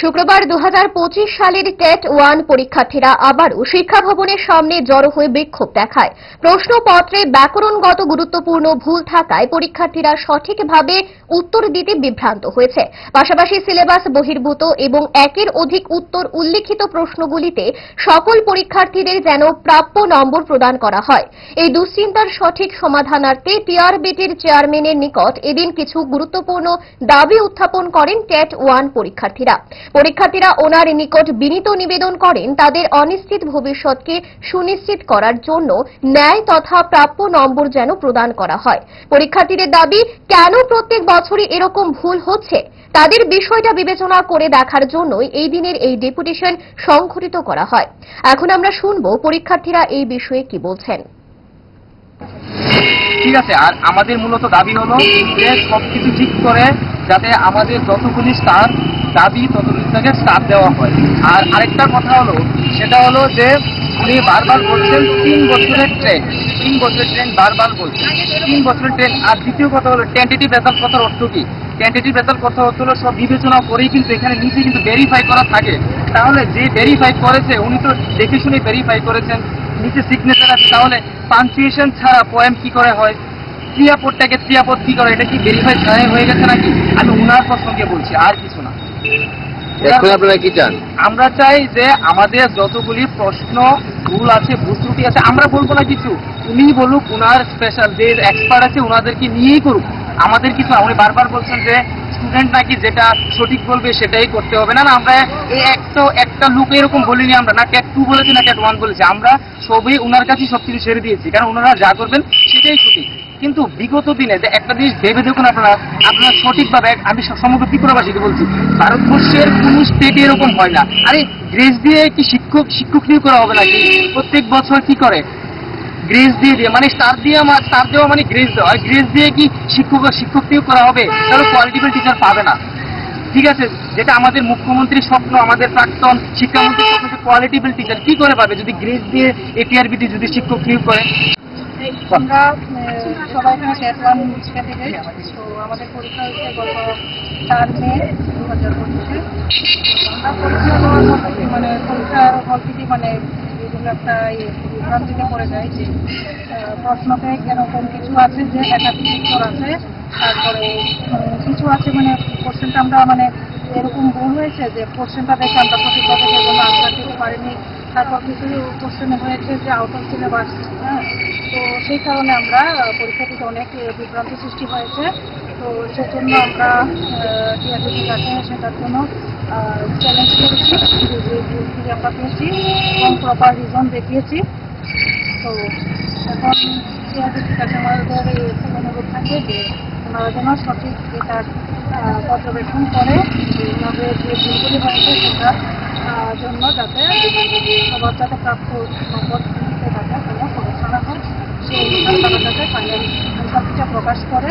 শুক্রবার দু হাজার পঁচিশ সালের টেট ওয়ান পরীক্ষার্থীরা আবারও শিক্ষা ভবনের সামনে জড়ো হয়ে বিক্ষোভ দেখায়। প্রশ্নপত্রে ব্যাকরণগত গুরুত্বপূর্ণ ভুল থাকায় পরীক্ষার্থীরা সঠিকভাবে উত্তর দিতে বিভ্রান্ত হয়েছে। পাশাপাশি সিলেবাস বহির্ভূত এবং একের অধিক উত্তর উল্লিখিত প্রশ্নগুলিতে সকল পরীক্ষার্থীদের যেন প্রাপ্য নম্বর প্রদান করা হয়। এই দুশ্চিন্তার সঠিক সমাধানার্থে টিআরবিটির চেয়ারম্যানের নিকট এদিন কিছু গুরুত্বপূর্ণ দাবি উত্থাপন করেন টেট ওয়ান পরীক্ষার্থীরা। পরীক্ষার্থীরা ওনার নিকট বিনীত নিবেদন করেন তাদের অনিশ্চিত ভবিষ্যৎকে সুনিশ্চিত করার জন্য ন্যায় তথা প্রাপ্য নম্বর যেন প্রদান করা হয়। পরীক্ষার্থীদের দাবি, কেন প্রত্যেক বছরই এরকম ভুল হচ্ছে? তাদের বিষয়টা বিবেচনা করে দেখার জন্যই এই দিনের এই ডেপুটেশন সংঘটিত করা হয়। এখন আমরা শুনব পরীক্ষার্থীরা এই বিষয়ে কি বলছেন। ঠিক আছে, আর আমাদের মূলত দাবি হলো যে সবকিছু ঠিক করে যাতে আমাদের যতগুলি স্টার দাবি, ততগুলি থেকে স্টার দেওয়া হয়। আর আরেকটা কথা হলো, সেটা হলো যে উনি বারবার বলছেন তিন বছরের ট্রেন তিন বছরের ট্রেন বারবার বলছেন। তিন বছরের ট্রেন আর দ্বিতীয় কথা হলো টেন্টেটিভ রেজাল্ট কথার অর্থ কি? টেন্টেটিভ রেজাল্ট কথা হচ্ছে হলো সব বিবেচনা করেই কিন্তু এখানে নিচে কিন্তু ভেরিফাই করা থাকে। তাহলে যে ভেরিফাই করেছে, উনি তো দেখে শুনে ভেরিফাই করেছেন। নিচে সিগনেচার আছে। তাহলে পাঞ্চুয়েশন ছাড়া পোয়েম কি করে হয়? ক্রিয়াপদটাকে ক্রিয়াপদ কি করে? এটা কি ভেরিফাই ছাড়াই হয়ে গেছে নাকি? আমি উনার প্রসঙ্গে বলছি, আর কিছু না। এখন আপনারা কি চান? আমরা চাই যে আমাদের যতগুলি প্রশ্ন, ভুল আছে, ভুল ত্রুটি আছে, আমরা বলব না কিছু। উনি বলুক, উনার স্পেশাল যে এক্সপার্ট আছে ওনাদেরকে নিয়েই করুক। আমাদের কিছু উনি বারবার বলছেন যে স্টুডেন্ট নাকি যেটা সঠিক বলবে সেটাই করতে হবে। না না, আমরা এই একটা একটা লুক এরকম বলিনি আমরা। না ক্যাট টু বলেছি, না ক্যাট ওয়ান বলেছি। আমরা সবই উনার কাছেই সবকিছু ছেড়ে দিয়েছি। কারণ ওনারা যা করবেন সেটাই সঠিক। কিন্তু বিগত দিনে যে একটা জিনিস ভেবে দেখুন আপনারা আপনারা সঠিকভাবে, আমি সমগ্র ত্রিপুরাবাসীকে বলছি, ভারতবর্ষের কোন স্টেটে এরকম হয় না। আরে গ্রেস দিয়ে কি শিক্ষক শিক্ষক নিয়োগ করা হবে নাকি? প্রত্যেক বছর কি করে? গ্রেস দিয়ে দিয়ে মানে স্টার দিয়ে স্টার দেওয়া মানে গ্রেস দেওয়া। গ্রেস দিয়ে কি শিক্ষক শিক্ষক নিয়োগ করা হবে? তাহলে কোয়ালিটিফুল টিচার পাবে না। ঠিক আছে, যেটা আমাদের মুখ্যমন্ত্রীর স্বপ্ন, আমাদের প্রাক্তন শিক্ষামন্ত্রীর স্বপ্ন যে কোয়ালিটিফুল টিচার কি করে পাবে? যদি গ্রেস দিয়ে এটিআরবিতে যদি শিক্ষক নিয়োগ করে। আমরা সবাই এখানে টেট ওয়ান ক্যান্ডিডেট তো আমাদের পরীক্ষা হচ্ছে গত চার মে দু হাজার পঁচিশে। আমরা পরীক্ষা দেওয়ার মতো মানে মানে ইয়ে প্রশ্নতে এরকম কিছু আছে যে একাধিক উত্তর তারপরে কিছু আছে মানে কোশ্চেনটা আমরা মানে এরকম ভুল হয়েছে যে কোশ্চেনটা দেখে আমরা সঠিকভাবে সেজন্য আনসার পারিনি। তারপর কিছু কোশ্চেন হয়েছে যে আউট অফ সিলেবাস হ্যাঁ? তো সেই কারণে আমরা আহ, পরীক্ষাটিতে অনেক বিভ্রান্তি সৃষ্টি হয়েছে। তো সেজন্য আমরা টিআরপির কাছে সেটার জন্য চ্যালেঞ্জ করেছি। যে যে আমরা পেয়েছি এবং প্রপার রিজন দেখিয়েছি। তো এখন টিআরপির কাছে আমাদের অনুরোধ থাকে যে ওনারা যেন সঠিক এটার পর্যবেক্ষণ করে যে ভুলগুলি হয়েছে আহ, জন্য যাতে সবার যাতে প্রাপ্ত সম্পদ থাকে, কোনো না হয়। সেই অনুসারে তারা যাতে ফাইনাল অ্যান্সারটা প্রকাশ করে